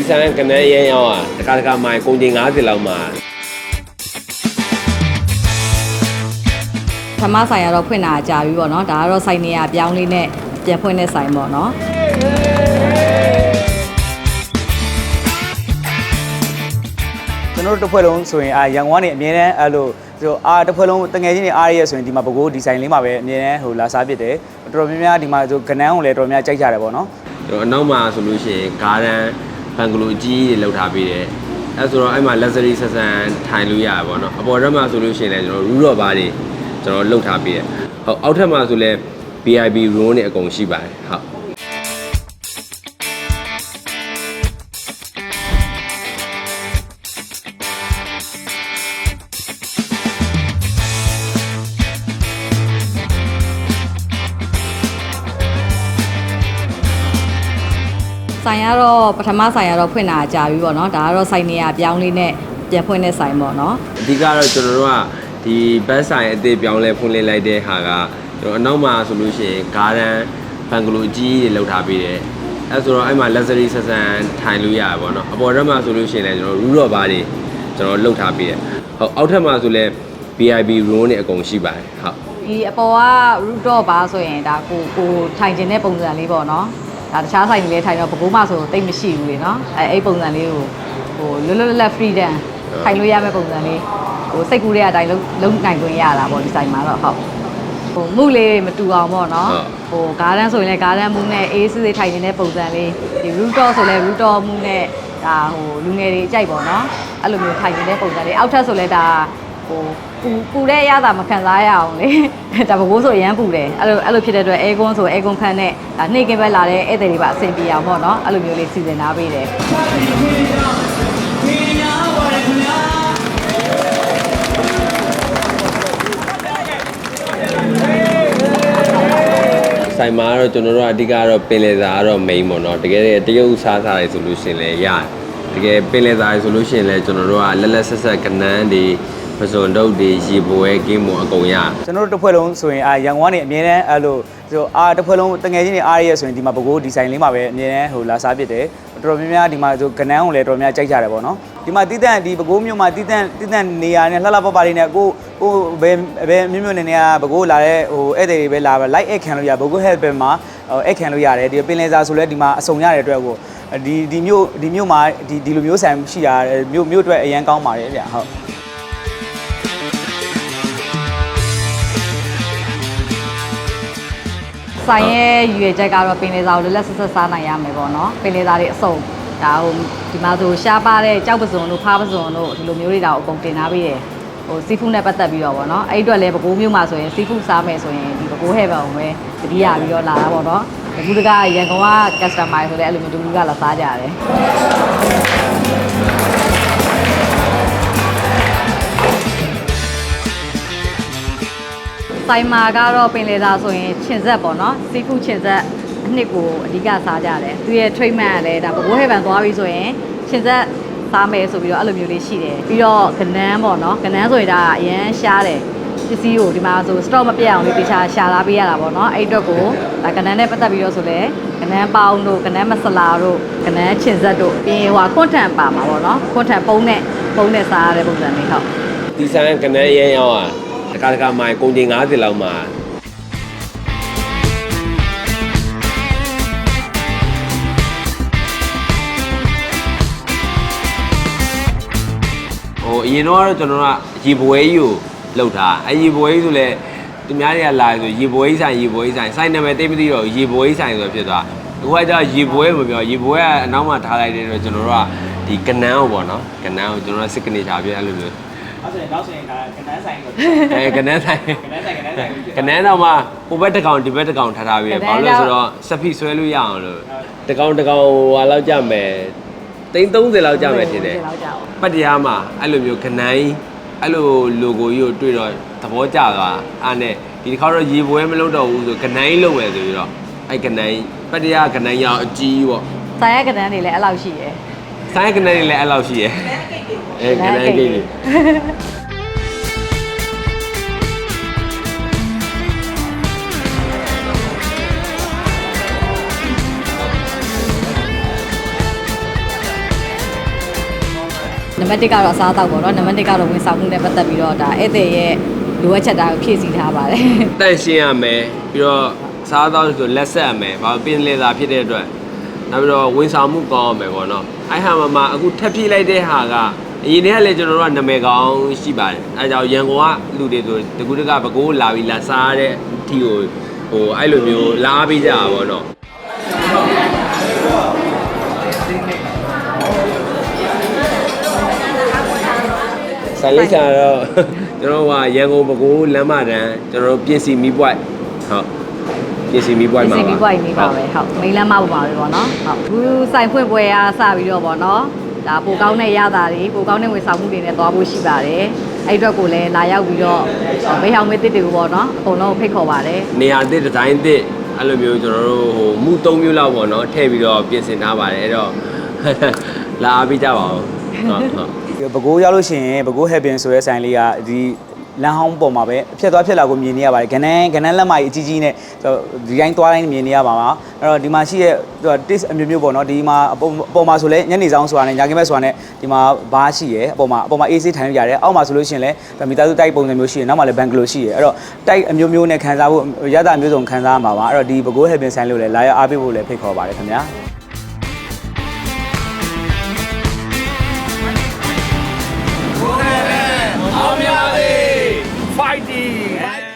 ဒီဆိုင်ကနန်းရဲရောက်อ่ะတခါတခါမိုင်ကုန်ချိန်90လောက်မှာပထမဆိုင်ကတော့ဖွင့်တာကြာပြီပေါ့နော်ဒါကတော့ဆိုင်နေရပြောင်းလေးနဲ့ပြန်ဖွင့်တဲ့ဆိုင်ပေါ့နော်ကျွန်တော်တို့တစ်ဖွဲ့လုံးဆိုရင်အာရန်ကုန်ကနေအမြဲတမ်းအဲ့လိုဆိုအာတစ်ဖွဲ့လုံးတငယ်ချင်းတွေအားရရဆိုရင်ဒီမှာဘကိုးဒီဇိုင်းလေးမှာပဲအမြဲတမ်းဟိုလာစားဖြစ်တယ်တော်တော်များများဒီမှာဆိုကနန်းကိုလည်းတော်တော်များကြိုက်ကြတယ်ပေါ့နော်ကျွန်တော်အနောက်မှာဆိုလို့ရှိရင်ဂါရန် ဘန်ဂလိုအကြီးကြီးတွေလောက်ထားပေးတယ်အဲဆိုတော့အဲ့မှာ luxury ဆက်ဆန်ထိုင်လို့ရတယ်ပေါ့နော်အပေါ်ရက်မှာဆိုလို့ရှိရင်လည်းကျွန်တော်ရူရော့ဘားတွေကျွန်တော်လောက်ထားပေးတယ်ဟုတ်အောက်ထပ်မှာဆိုလည်း VIP room တွေအကုန်ရှိပါတယ်ဟုတ် ဆိုင်ကတော့ပထမဆိုင်ကတော့ဖွင့်တာကြာပြီပေါ့နော်ဒါကတော့ဆိုင်နေရပြောင်းလေးနဲ့ပြန်ဖွင့်တဲ့ဆိုင်ပေါ့နော်အဓိကတော့ကျွန်တော်တို့ကဒီဘတ်ဆိုင်အသေးပြောင်းလဲဖွင့်လှစ်လိုက်တဲ့ဟာကကျွန်တော်အနောက်မှာဆိုလို့ရှိရင်ဂါရန်ဘန်ဂလိုအကြီးကြီးတွေလောက်ထားပေးတယ်အဲဆိုတော့အဲ့မှာ luxury ဆက်ဆန်ထိုင်လို့ရတယ်ပေါ့နော်အပေါ်ရက်မှာဆိုလို့ရှိရင်လည်းကျွန်တော်ရူရော့ဘားတွေကျွန်တော်လောက်ထားပေးတယ်ဟုတ်အောက်ထပ်မှာဆိုလည်း VIP room တွေအကုန်ရှိပါတယ်ဟုတ်ဒီအပေါ်က root dot bar ဆိုရင်ဒါကိုကိုထိုင်ခြင်းတဲ့ပုံစံလေးပေါ့နော် ဒါတခြားဆိုင်တွေလည်းထိုင်တော့ဘကိုးမှဆိုတိတ်မရှိဘူးလေနော်အဲအဲ့ပုံစံလေးကိုဟိုလွတ်လွတ်လပ်လပ် freedom ထိုင်လို့ရမယ့်ပုံစံလေးဟိုစိတ်ကူးတဲ့အတိုင်းလုံးလုံးနိုင်ခွင့်ရတာပေါ့ဒီဆိုင်မှာတော့ဟုတ်ဟိုမှုလေးတွေမတူအောင်ပေါ့နော်ဟို garden ဆိုရင်လည်း garden မှုနဲ့အေးစစ်စစ်ထိုင်နေတဲ့ပုံစံလေးဒီ root dot ဆိုလည်း root dot မှုနဲ့ဒါဟိုလူငယ်တွေအကြိုက်ပေါ့နော်အဲ့လိုမျိုးထိုင်နေတဲ့ပုံစံလေးအောက်ထပ်ဆိုလည်းဒါ ဟိုပူပူတဲ့အရသာမခံစားရအောင်လေဒါဘကိုးဆိုရမ်းပူတယ်အဲ့လိုအဲ့လိုဖြစ်တဲ့အတွက်အဲကွန်းဆိုအဲကွန်းဖန်နဲ့ဒါနှိမ့်ကင်းပဲလာတဲ့ဧည့်သည်တွေပါအဆင်ပြေအောင်ပေါ့နော်အဲ့လိုမျိုးလေးစီစဉ်ထားပေးတယ်ဆိုင်မှာကတော့ကျွန်တော်တို့ကအဓိကတော့ပင်လယ်စာကတော့ main ပေါ့နော်တကယ်တရုပ်စားစားတွေဆိုလို့ရှိရင်လည်းရတယ်တကယ်ပင်လယ်စာတွေဆိုလို့ရှိရင်လည်းကျွန်တော်တို့ကလက်လက်ဆက်ဆက်ကနန်းတွေ ပစုံတုတ်တွေရေပွဲကင်းမွန်အကုန်ရတယ်ကျွန်တော်တို့တစ်ဖွဲ့လုံးဆိုရင်အာရန်ကုန်ကနေအမြဲတမ်းအဲ့လိုဆိုအာတစ်ဖွဲ့လုံးတငယ်ချင်းတွေအားရရဆိုရင်ဒီမှာဘကိုးဒီဇိုင်းလေးမှာပဲအမြဲတမ်းဟိုလာစားဖြစ်တယ်တော်တော်များများဒီမှာဆိုကနန်းကိုလည်းတော်တော်များကြိုက်ကြတယ်ပေါ့နော်ဒီမှာတီးတန့်ဒီဘကိုးမြို့မှာတီးတန့်တီးတန့်နေရာနဲ့လှလှပပလေးနဲ့ကိုကိုဘယ်ဘယ်မြို့မြို့နေနေကဘကိုးလာတဲ့ဟိုဧည့်သည်တွေပဲလာပဲ like ဧည့်ခံလို့ရဘကိုး help ပဲမှာဟိုဧည့်ခံလို့ရတယ်ဒီပင်လယ်စာဆိုလဲဒီမှာအစုံရတဲ့အတွက်ကိုဒီဒီမြို့ဒီမြို့မှာဒီဒီလိုမျိုးဆိုင်ရှိတာမြို့မြို့အတွက်အရန်ကောင်းပါတယ်ဗျဟုတ် ဆိုင်ရဲ့ရည်ရွယ်ချက်ကတော့ပင်လယ်စာကိုလွတ်လပ်ဆက်ဆက်စားနိုင်ရမယ်ပေါ့နော်ပင်လယ်စာတွေအစုံဒါဟိုဒီမှာဆိုရှားပါတဲ့ကြောက်ပစုံတို့ဖားပစုံတို့ဒီလိုမျိုးတွေတော့အကုန်တင်ထားပေးတယ်ဟိုစီဖူးနဲ့ပတ်သက်ပြီးတော့ဗောနော်အဲ့ဒီအတွက်လည်းပဲကိုးမျိုးမှာဆိုရင်စီဖူးစားမယ်ဆိုရင်ဒီဘကိုးဟဲ့ဘုံပဲတတိယပြီးတော့လာတာဗောနော်အခုတကရန်ကုန်က customer ဆိုလည်းအဲ့လိုမျိုးတူတူကလာစားကြတယ် ဆိုင်မာကတော့ပင်လေသာဆိုရင်ခြင်ဆက်ပေါ့နော်စီဖူးခြင်ဆက်အနှစ်ကိုအဓိကစားကြတယ်သူရဲ့ treatment ကလည်းဒါဘဘိုးဟဲဗန်သွားပြီဆိုရင်ခြင်ဆက်စားမယ်ဆိုပြီးတော့အဲ့လိုမျိုးလေးရှိတယ်ပြီးတော့ကနန်းပေါ့နော်ကနန်းဆိုရင်ဒါအရန်ရှားတယ်ပစ္စည်းကိုဒီမှာဆို stock မပြတ်အောင်လေးတခြားရှာလာပေးရတာပေါ့နော်အဲ့အတွက်ကိုဒါကနန်းနဲ့ပတ်သက်ပြီးတော့ဆိုလဲကနန်းပေါင်းတို့ကနန်းမဆလာတို့ကနန်းခြင်ဆက်တို့ပြီးရင်ဟိုခွန်ထန်ပါမှာပေါ့နော်ခွန်ထန်ပုံးနဲ့ပုံးနဲ့စားရတဲ့ပုံစံလေးဟုတ်ဒီဆိုင်ကနန်းရဲရောက်อ่ะ တခါတခါမိုင်ကုန်ချိန်90လောက်မှာဟိုအရင်တော့ကတော့ကျွန်တော်တို့ကရေပွဲကြီးကိုလှုပ်ထားအဲရေပွဲကြီးဆိုလဲသူများတွေကလာဆိုရေပွဲကြီးဆိုင်ရေပွဲကြီးဆိုင်ဆိုင်နာမည်တိတ်မသိတော့ဘူးရေပွဲကြီးဆိုင်ဆိုဖြစ်သွားအခုကကျတော့ရေပွဲမပြောရေပွဲကအနောက်မှာထားလိုက်တဲ့တော့ကျွန်တော်တို့ကဒီကနန်းကိုပေါ့နော်ကနန်းကိုကျွန်တော်တို့စစ်ကနေချာပြအဲ့လိုမျိုး အဲ့ဆိုရင်နောက်ဆိုရင်ဒါကနန်းဆိုင်ကိုအဲကနန်းဆိုင်ကနန်းဆိုင်ကနန်းဆိုင်ကိုကနန်းတော့မှဟိုဘက်တစ်ကောင်ဒီဘက်တစ်ကောင်ထားထားပြီးတယ်ကနဘာန်းလို့လဲတော့ဆိုတော့စက်ဖိဆွဲလို့ရအောင်လို့တစ်ကောင်တစ်ကောင်ဟာလောက်ကြမယ်သိန်း30လောက်ကြမယ်ထင်တယ်လောက်ကြအောင်ပတ်တရားမှာအဲ့လိုမျိုးကနန်းကြီးအဲ့လို logo ကြီးကိုတွေ့တော့သဘောကျသွားအားနဲ့ဒီတစ်ခါတော့ရေပွဲမလုပ်တော့ဘူးဆိုကနန်းကြီးလုပ်မယ်ဆိုပြီးတော့အဲ့ကနန်းကြီးပတ်တရားကနန်းကြီးအောင်အကြီးပေါ့ဆိုင်ရကနန်းတွေလည်းအဲ့လောက်ရှိတယ် ဆိုင်ကနန်းကြီးလည်းအဲ့လောက်ရှိရယ်အဲကနန်းကိတ်လေးနံပါတ်1ကတော့အစားအသောက်ပေါ့နော်နံပါတ်2ကတော့ဝန်ဆောင်မှုနဲ့ပတ်သက်ပြီးတော့ဒါဧည့်သည်ရဲ့လိုအပ်ချက်တာကိုဖြည့်ဆည်းထားပါတယ်တန့်ရှင်းရမယ်ပြီးတော့စားသောက်ဆိုလက်ဆက်ရမယ်ဘာလို့ပင်လေသာဖြစ်တဲ့အတွက် နောက်ပြီးတော့ဝန်ဆောင်မှုကောင်းရမယ်ပေါ့နော်အဲ့ဟာမှမှအခုထပ်ပြလိုက်တဲ့ဟာကအရင်တည်းကလည်းကျွန်တော်တို့ကနာမည်ကောင်းရှိပါတယ်အဲဒါကြောင့်ရန်ကုန်ကလူတွေဆိုတကူတကဘကိုးလာပြီးလာစားတဲ့အထီကိုဟိုအဲ့လိုမျိုးလာအားပေးကြတာပေါ့နော်ဆိုင်လိပ်စာတော့ကျွန်တော်ကရန်ကုန်ပဲခူးလမ်းမတန်းကျွန်တော်တို့ပြင်စီမီပွိုက်ဟုတ် ပြင်စီမီပွိုက်မှာစီပြီးပွားနေပါပဲဟုတ်မိန်းလမ်းမပေါ်ပါပဲပေါ့နော်ဟုတ်ဘူးဆိုင်ဖွင့်ပွဲအားစပြီးတော့ပေါ့နော်ဒါပိုကောင်းတဲ့ရတာတွေပိုကောင်းတဲ့ဝန်ဆောင်မှုတွေနဲ့သွားဖို့ရှိပါတယ်အဲ့အတွက်ကိုလည်းလာရောက်ပြီးတော့မိဟောင်မေးတစ်တွေကိုပေါ့နော်အကုန်လုံးဖိတ်ခေါ်ပါတယ်နေရာတစ်ဒီဇိုင်းတစ်အဲ့လိုမျိုးကျွန်တော်တို့ဟိုမူ၃မျိုးလောက်ပေါ့နော်ထည့်ပြီးတော့ပြင်ဆင်ထားပါတယ်အဲ့တော့လာအားပေးကြပါဦးဟုတ်ဟုတ်ဘကိုးရောက်လို့ရှိရင်ဘကိုး happy ဆိုတဲ့ဆိုင်လေးကဒီ လမ်းဟောင်းပေါ်မှာပဲအဖြစ်သွားဖြစ်လာကိုမြင်နေရပါတယ်ခဏန်းခဏန်းလက်မကြီးအကြီးကြီးနဲ့ဒီတိုင်းသွားတိုင်းမြင်နေရပါမှာအဲ့တော့ဒီမှာရှိတဲ့ taste အမျိုးမျိုးပေါ့နော်ဒီမှာအပေါ်အပေါ်မှာဆိုလဲညနေဆောင်ဆိုတာနဲ့ညကင်းဘက်ဆိုတာနဲ့ဒီမှာဘားရှိရယ်အပေါ်မှာအပေါ်မှာ AC ထိုင်လို့ရတယ်အောက်မှာဆိုလို့ရှိရင်လည်းမိသားစုတိုက်ပုံစံမျိုးရှိရယ်နောက်မှာလည်း bank လိုရှိရယ်အဲ့တော့တိုက်အမျိုးမျိုးနဲ့ခံစားဖို့ရတာမျိုးစုံခံစားမှာပါအဲ့တော့ဒီဘကိုး happy ဆိုင်လို့လည်းလာရအားပေးဖို့လည်းဖိတ်ခေါ်ပါတယ်ခင်ဗျာအောင်ရလေ fighting.